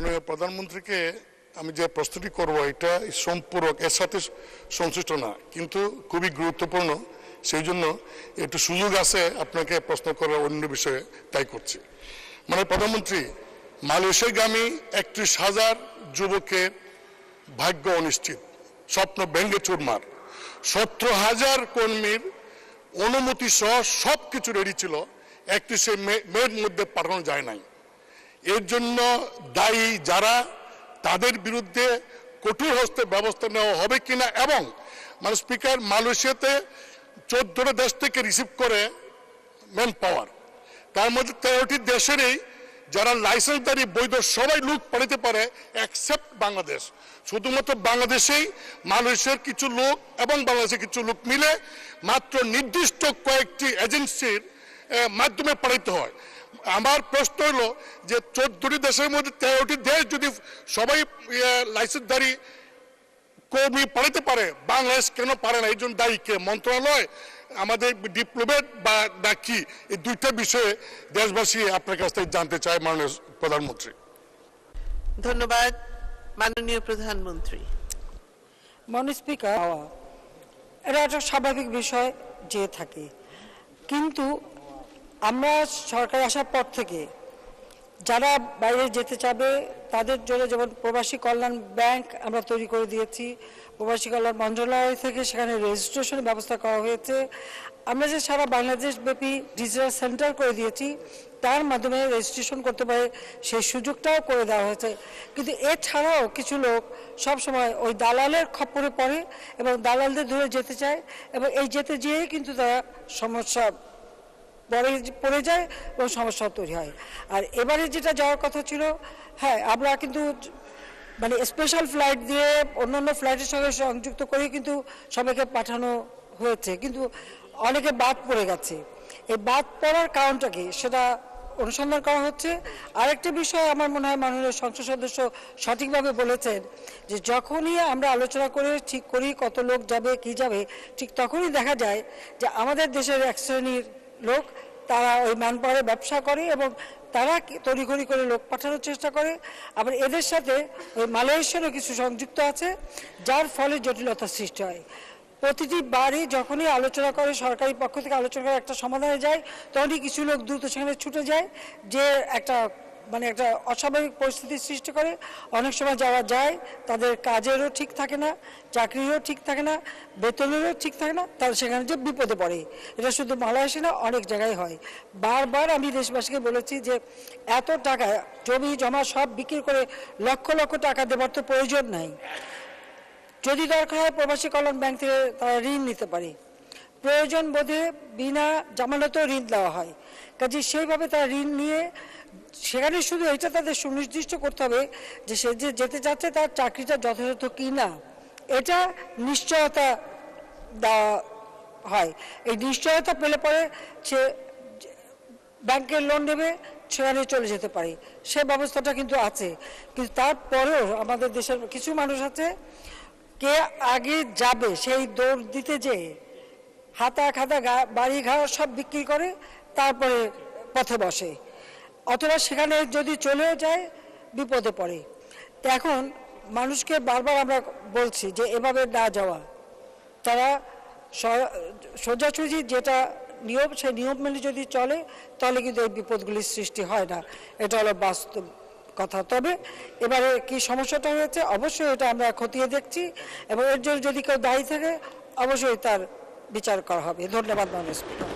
মাননীয় প্রধানমন্ত্রীকে আমি যে প্রস্তুতি করব, এটা সম্পূরক, এর সাথে সংশ্লিষ্ট না, কিন্তু খুবই গুরুত্বপূর্ণ। সেই জন্য একটু সুযোগ আছে আপনাকে প্রশ্ন করার অন্য বিষয়ে, তাই করছি। মানে প্রধানমন্ত্রী মালয়েশিয়াগামী একত্রিশ হাজার যুবকের ভাগ্য অনিশ্চিত, স্বপ্ন ভেঙ্গে চুরমার। সতেরো হাজার কর্মীর অনুমতি সহ সব কিছু রেডি ছিল, একত্রিশে মে- মের মধ্যে পাঠানো যায় নাই। এর জন্য দায়ী যারা, তাদের বিরুদ্ধে কঠোর হস্তে ব্যবস্থা নেওয়া হবে কিনা এবং মানে স্পিকার, মালয়েশিয়াতে চোদ্দটা দেশ থেকে রিসিভ করে ম্যান পাওয়ার তার মধ্যে তেরোটি দেশেরই যারা লাইসেন্সদারি বৈধ সবাই লোক পাঠাতে পারে অ্যাকসেপ্ট বাংলাদেশ। শুধুমাত্র বাংলাদেশেই মালয়েশিয়ার কিছু লোক এবং বাংলাদেশের কিছু লোক মিলে মাত্র নির্দিষ্ট কয়েকটি এজেন্সির মাধ্যমে পাঠাইতে হয়। আমার প্রশ্ন হলো যে চোদ্দটি দেশের মধ্যে তেরোটি দেশ যদি সবাই লাইসেন্সদারি কর্মী পাঠাতে পারে বাংলাদেশ কেন পারে না? এই জন্য দায়ী কে? মন্ত্রণালয়? আমাদের ডিপ্লোমেট বা বা কি এই দুইটা বিষয়ে দেশবাসী আপনার কাছ থেকে জানতে চায় মাননীয় প্রধানমন্ত্রী। ধন্যবাদ মাননীয় প্রধানমন্ত্রী। মাননীয় স্পিকার এটা একটা স্বাভাবিক বিষয় যে থাকে। কিন্তু আমরা সরকার আসার পর থেকে যারা বাইরে যেতে চাবে, তাদের জন্য যেমন প্রবাসী কল্যাণ ব্যাংক আমরা তৈরি করে দিয়েছি। প্রবাসী কল্যাণ মন্ত্রণালয় থেকে সেখানে রেজিস্ট্রেশনের ব্যবস্থা করা হয়েছে। আমরা যে সারা বাংলাদেশ ব্যাপী ডিজিটাল সেন্টার করে দিয়েছি, তার মাধ্যমে রেজিস্ট্রেশন করতে পারে, সেই সুযোগটাও করে দেওয়া হয়েছে। কিন্তু এছাড়াও কিছু লোক সব সময় ওই দালালের খপ্পরে পড়ে এবং দালালদের ধরে যেতে চায় এবং এই যেতে যেয়েই কিন্তু তারা সমস্যা পরে পড়ে যায় এবং সমস্যা তৈরি হয়। আর এবারে যেটা যাওয়ার কথা ছিল হ্যাঁ আমরা কিন্তু মানে স্পেশাল ফ্লাইট দিয়ে অন্যান্য ফ্লাইটের সঙ্গে সংযুক্ত করে কিন্তু সবাইকে পাঠানো হয়েছে। কিন্তু অনেকে বাদ পড়ে গেছে। এই বাদ পড়ার কারণটা কি? সেটা অনুসন্ধান করা হচ্ছে। আরেকটা বিষয় আমার মনে হয় মাননীয় সংসদ সদস্য সঠিকভাবে বলেছেন যে, যখনই আমরা আলোচনা করে ঠিক করি কত লোক যাবে, কি যাবে, ঠিক তখনই দেখা যায় যে আমাদের দেশের এক শ্রেণির লোক, তারা ওই ম্যান ব্যবসা করে এবং তারা তড়িঘড়ি করে লোক পাঠানোর চেষ্টা করে। আবার এদের সাথে ওই মালয়েশিয়ারও কিছু সংযুক্ত আছে, যার ফলে জটিলতা সৃষ্টি হয়। প্রতিটি বারে যখনই আলোচনা করে, সরকারি পক্ষ থেকে আলোচনা করে একটা সমাধানে যায়, তখনই কিছু লোক দ্রুত সেখানে ছুটে যায়, যে একটা মানে একটা অস্বাভাবিক পরিস্থিতির সৃষ্টি করে। অনেক সময় যাওয়া যায়, তাদের কাজেরও ঠিক থাকে না, চাকরিরও ঠিক থাকে না, বেতনেরও ঠিক থাকে না, তারা সেখানে যে বিপদে পড়ে। এটা শুধু মালয়েশিয়া না, অনেক জায়গায় হয়। বারবার আমি দেশবাসীকে বলেছি যে, এত টাকা, জমি জমা সব বিক্রি করে লক্ষ লক্ষ টাকা দেওয়ার তো প্রয়োজন নাই। যদি দরকার হয় প্রবাসী কল্যাণ ব্যাংক থেকে তারা ঋণ নিতে পারে। প্রয়োজন বোধে বিনা জামানতেও ঋণ দেওয়া হয়। কাজে সেইভাবে তারা ঋণ নিয়ে সেখানে শুধু এটা তাদের সুনির্দিষ্ট করতে হবে যে সে যে যেতে চাচ্ছে তার চাকরিটা যথাযথ কি না। এটা নিশ্চয়তা দেওয়া হয়। এই নিশ্চয়তা পেলে পরে সে ব্যাংকের লোন নেবে, সেখানে চলে যেতে পারে। সে ব্যবস্থাটা কিন্তু আছে। কিন্তু তারপরেও আমাদের দেশের কিছু মানুষ আছে, কে আগে যাবে, সেই দৌড় দিতে যে হাতা খাতা বাড়ি ঘর সব বিক্রি করে, তারপরে পথে বসে। অথবা সেখানে যদি চলেও যায়, বিপদে পড়ে। তো এখন মানুষকে বারবার আমরা বলছি যে এভাবে না যাওয়া। তারা সোজাসুজি যেটা নিয়ম, সেই নিয়ম মেনে যদি চলে, তাহলে কিন্তু এই বিপদগুলির সৃষ্টি হয় না। এটা হলো বাস্তব কথা। তবে এবারে কি সমস্যাটা হয়েছে? অবশ্যই এটা আমরা খতিয়ে দেখছি এবং এর জন্য যদি কেউ দায়ী থাকে, অবশ্যই তার বিচার করা হবে। ধন্যবাদ স্পিকার।